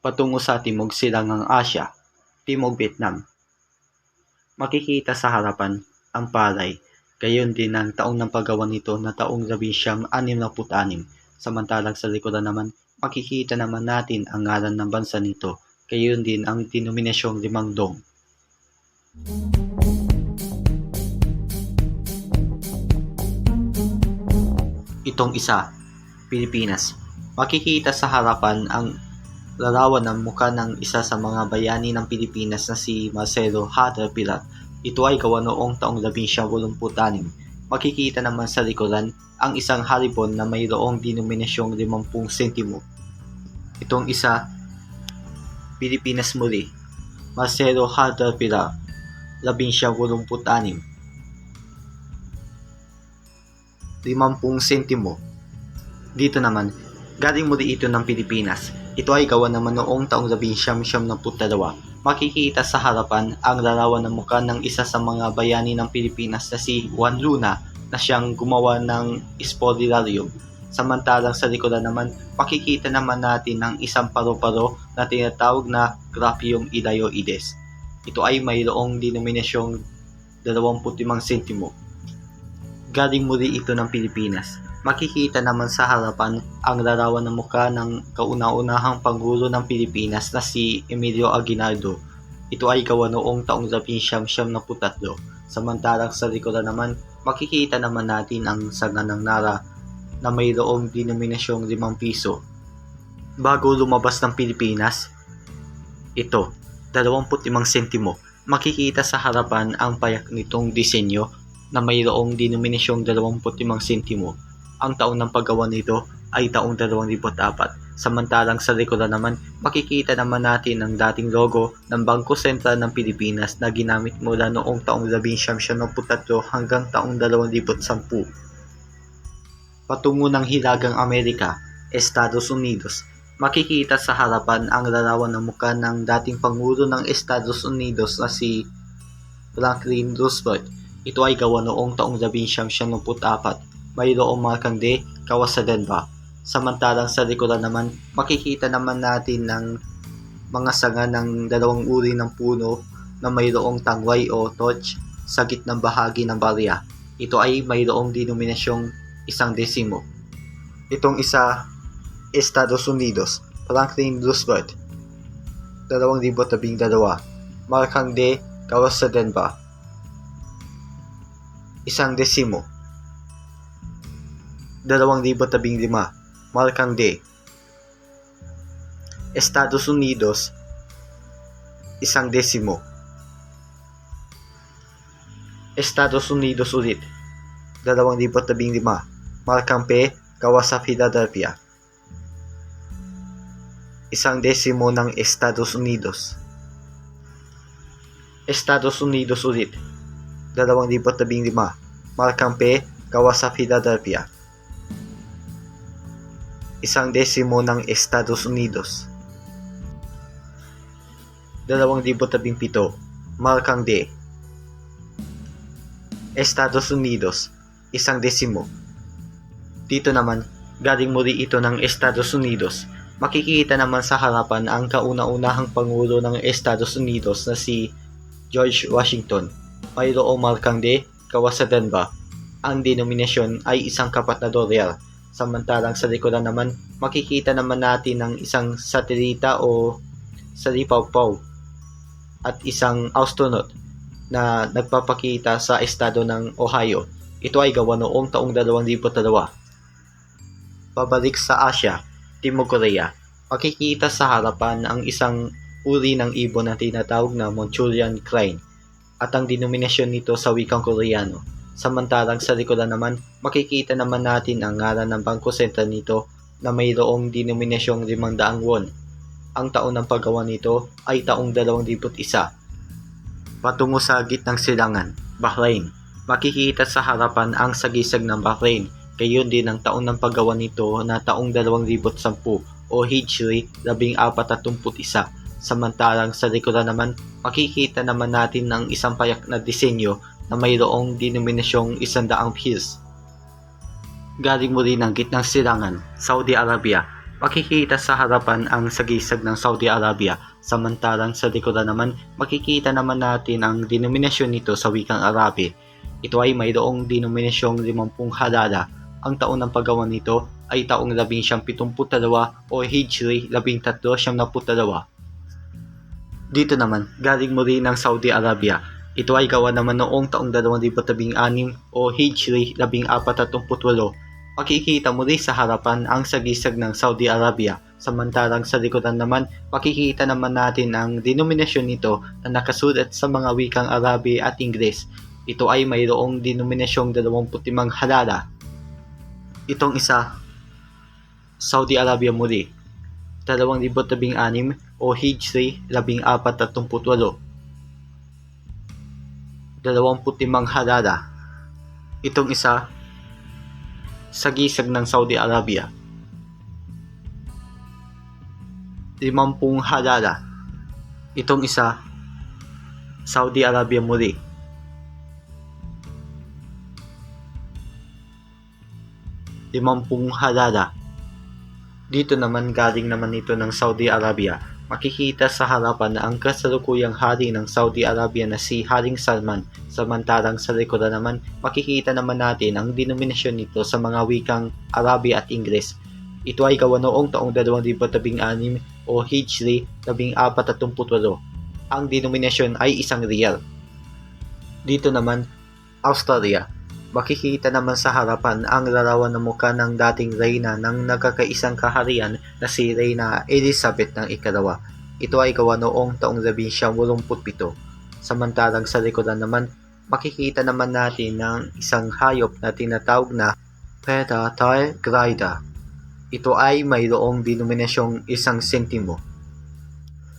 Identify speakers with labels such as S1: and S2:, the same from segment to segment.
S1: patungo sa Timog Silangang Asya, Timog Vietnam. Makikita sa harapan ang palay, gayon din ang taong ng paggawa nito na taong 1966, samantalang sa likuran naman makikita naman natin ang ngalan ng bansa nito, gayon din ang denominasyong limang dong. Itong isa, Pilipinas. Makikita sa harapan ang larawan ng mukha ng isa sa mga bayani ng Pilipinas na si Marcelo Hatter Pilar. Ito ay gawa noong taong 1986. Makikita naman sa likuran ang isang haribon na mayroong denominasyong 50 sentimo. Itong isa, Pilipinas muli. Marcelo Hatter Pilar, 1986. 50 sentimo. Dito naman, galing muli ito ng Pilipinas. Ito ay gawa naman noong taong 1972. Makikita sa harapan ang larawan ng mukha ng isa sa mga bayani ng Pilipinas na si Juan Luna na siyang gumawa ng spodilarium. Samantalang sa likuran naman, makikita naman natin ang isang paro-paro na tinatawag na Graphium Idioides. Ito ay mayroong denominasyong 25 sentimo galing muli ito ng Pilipinas. Makikita naman sa harapan ang larawan ng mukha ng kauna-unahang Pangulo ng Pilipinas na si Emilio Aguinaldo. Ito ay gawa noong taong 1973. Samantalang sa likuran naman, makikita naman natin ang sanga ng Nara na mayroong denominasyong 5 piso. Bago lumabas ng Pilipinas, ito, 25 sentimo. Makikita sa harapan ang payak nitong disenyo na mayroong denominasyong 25 sentimo. Ang taon ng paggawa nito ay taong 2004. Samantalang sa likuran naman, makikita naman natin ang dating logo ng Bangko Sentral ng Pilipinas na ginamit mula noong taong 1973 hanggang taong 2010. Patungo ng Hilagang Amerika, Estados Unidos, makikita sa harapan ang larawan ng mukha ng dating Pangulo ng Estados Unidos na si Franklin Roosevelt ito ay gawa noong taong 1974. Mayroong markang D, kawasagan ba? Samantalang sa likuran naman, makikita naman natin ng mga sanga ng dalawang uri ng puno na mayroong tangway o torch sa gitnang bahagi ng barya. Ito ay mayroong denominasyong isang desimo. Itong isa, Estados Unidos, Franklin Roosevelt, 2012, markang D, kawasagan ba? Isang desimo. 2015, Markang D. Estados Unidos, isang desimo. Estados Unidos ulit, 2015, Markang P. Gawa sa Philadelphia. Isang desimo ng Estados Unidos. Estados Unidos ulit, 2015, Markang P. Gawa sa Philadelphia. Isang desimo ng Estados Unidos. 2017, Markang D. Estados Unidos, isang desimo. Dito naman, galing muli ito ng Estados Unidos. Makikita naman sa harapan ang kauna-unahang Pangulo ng Estados Unidos na si George Washington mayroong markang D, kawasadan ba? Ang denominasyon ay isang kapat na dolyar. Samantalang sa likuran naman, makikita naman natin ng isang satelita o salipawpaw at isang astronaut na nagpapakita sa estado ng Ohio. Ito ay gawa noong taong 2002. Pabalik sa Asia, Timog Korea, makikita sa harapan ang isang uri ng ibon na tinatawag na Manchurian crane at ang denominasyon nito sa wikang Koreano. Samantalang sa likuran naman, makikita naman natin ang ngalan ng Bangko Sentral nito na mayroong denominasyong 500 won. Ang taon ng paggawa nito ay taong 2001. Patungo sa gitnang silangan, Bahrain. Makikita sa harapan ang sagisag ng Bahrain. Gayon din ang taon ng paggawa nito na taong 2010 o Hijri 1441 Samantalang sa likuran naman, makikita naman natin ng isang payak na disenyo na mayroong denominasyong isandaang hills. Galing mo rin ang gitnang silangan, Saudi Arabia. makikita sa harapan ang sagisag ng Saudi Arabia. Samantalang sa likuran naman, makikita naman natin ang denominasyon nito sa wikang Arabi. Ito ay mayroong denominasyong 50 halala. Ang taon ng paggawa nito ay taong 1972 o Hijri 1372. Dito naman, galing muli ng Saudi Arabia. Ito ay gawa naman noong taong 2016 o Hijri 1438 makikita muli sa harapan ang sagisag ng Saudi Arabia. Samantalang sa likuran naman, makikita naman natin ang denominasyon nito na nakasulat sa mga wikang Arabi at Ingles. Ito ay mayroong denominasyong 25 halala. Itong isa, Saudi Arabia muli, 2016 o Hijri 1438. 25 halala. Itong isa, sa gisag ng Saudi Arabia. 50 halala. Itong isa, Saudi Arabia muli. Limampung halala. Dito naman galing naman ito ng Saudi Arabia. Makikita sa harapan na ang kasalukuyang hari ng Saudi Arabia na si Haring Salman. Samantalang sa likuran naman, makikita naman natin ang denominasyon nito sa mga wikang Arabi at Ingles. Ito ay gawa noong taong 2016 o Hijri 1438. Ang denominasyon ay isang riyal. Dito naman, Australia. Makikita naman sa harapan ang larawan ng mukha ng dating reyna ng nagkakaisang kaharian na si Reyna Elizabeth ng ikalawa. Ito ay gawa noong taong 1987. Samantalang sa likuran naman, makikita naman natin ng isang hayop na tinatawag na Peta Targrida. Ito ay mayroong denominasyong isang sentimo.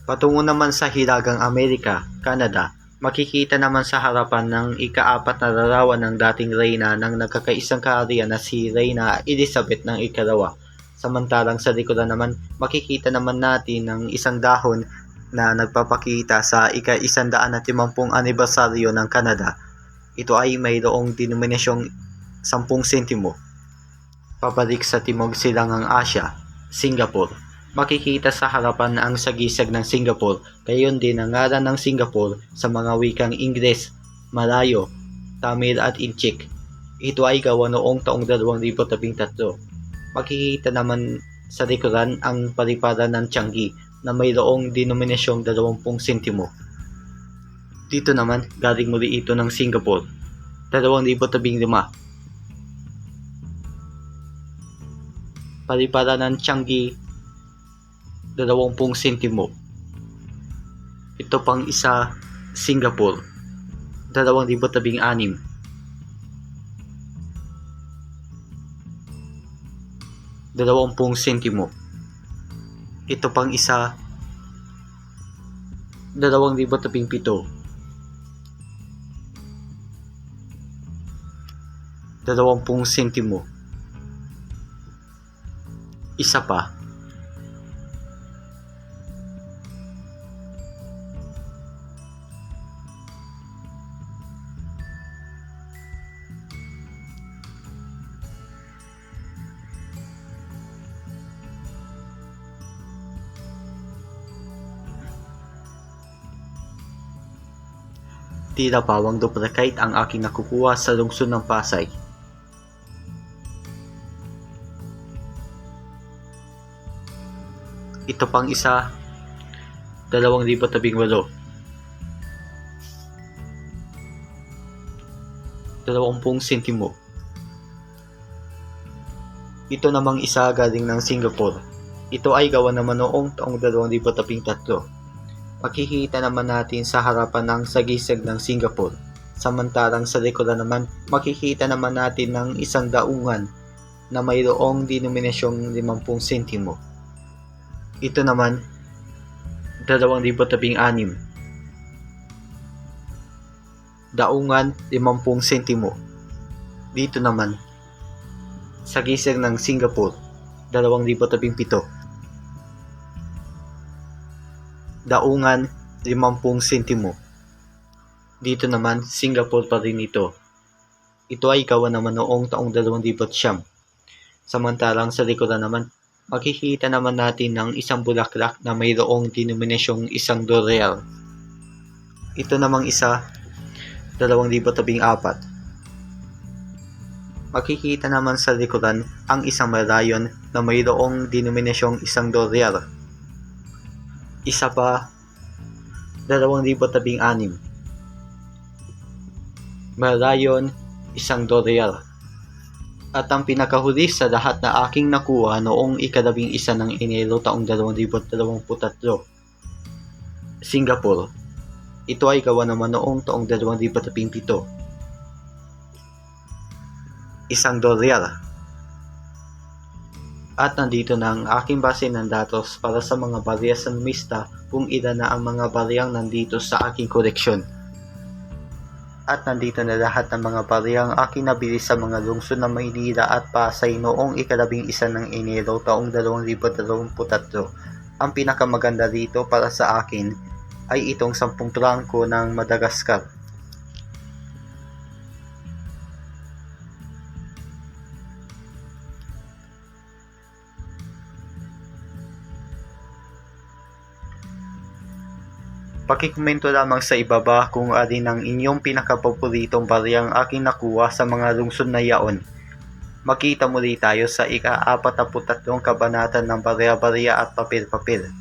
S1: Patungo naman sa Hilagang Amerika, Canada, makikita naman sa harapan ng ikaapat na larawan ng dating reyna ng nagkakaisang kaharian na si Reyna Elizabeth ng ikalawa. Samantalang sa likuran naman, makikita naman natin ng isang dahon na nagpapakita sa ika-isandaan at limampung anibersaryo ng Canada. Ito ay mayroong denominasyong 10 sentimo. Pabalik sa Timog Silangang Asya, Singapore makikita sa harapan ang sagisag ng Singapore, gayon din ang ngalan ng Singapore sa mga wikang Ingles, Malayo, Tamil at Inchik. Ito ay gawa noong taong 2013. Makikita naman sa likuran ang paliparan ng Changi na mayroong denominasyong 20 sentimo. Dito naman, galing muli ito ng Singapore, 2015. Paliparan ng Changi 20 sentimo. Ito pang isa, Singapore, 2016. Dalawampung sentimo. Ito pang isa, dalawang libo tabing pito. Dalawampung sentimo. Isa pa, Tila pawang duplicate ang aking nakukuha sa lungsod ng Pasay. Ito pang isa, 2018. 20 sentimo. Ito namang isa galing ng Singapore. Ito ay gawa naman noong taong 2013 makikita naman natin sa harapan ng sagisag ng Singapore. Samantalang sa likuran naman, makikita naman natin ng isang daungan na mayroong denominasyong 50 sentimo. Ito naman, 2016. Daungan, 50 sentimo. Dito naman, sa gisag ng Singapore, 2017 daungan 50 sentimo. Dito naman, Singapore pa rin ito. Ito ay gawa naman noong taong 2000 siyam. Samantalang sa likuran naman, makikita naman natin ng isang bulaklak na mayroong denominasyong isang dolyar. Ito namang isa, 2014. Makikita naman sa likuran ang isang merayon na mayroong denominasyong isang dolyar. Isa pa, 2016. Merayon, isang dolyar. At ang pinakahuli sa lahat na aking nakuha noong ikalabing isa ng Enero taong 2023. Singapore. Ito ay gawa naman noong taong 2017. Isang dolyar. At nandito na ang aking base ng datos para sa mga barya sa numista kung ilan na ang mga baryang nandito sa aking koleksyon. At nandito na lahat ng mga baryang aking nabili sa mga lungsod ng Maynila at Pasay noong ikalabing isa ng Enero taong 2023. Ang pinakamaganda dito para sa akin ay itong 10 prangko ng Madagascar. Pakikomento lamang sa ibaba kung alin ang inyong pinakapaboritong baryang aking nakuha sa mga lungsod na yaon. Makita muli tayo sa ika-43 kabanata ng Barya-Barya at Papel-Papel.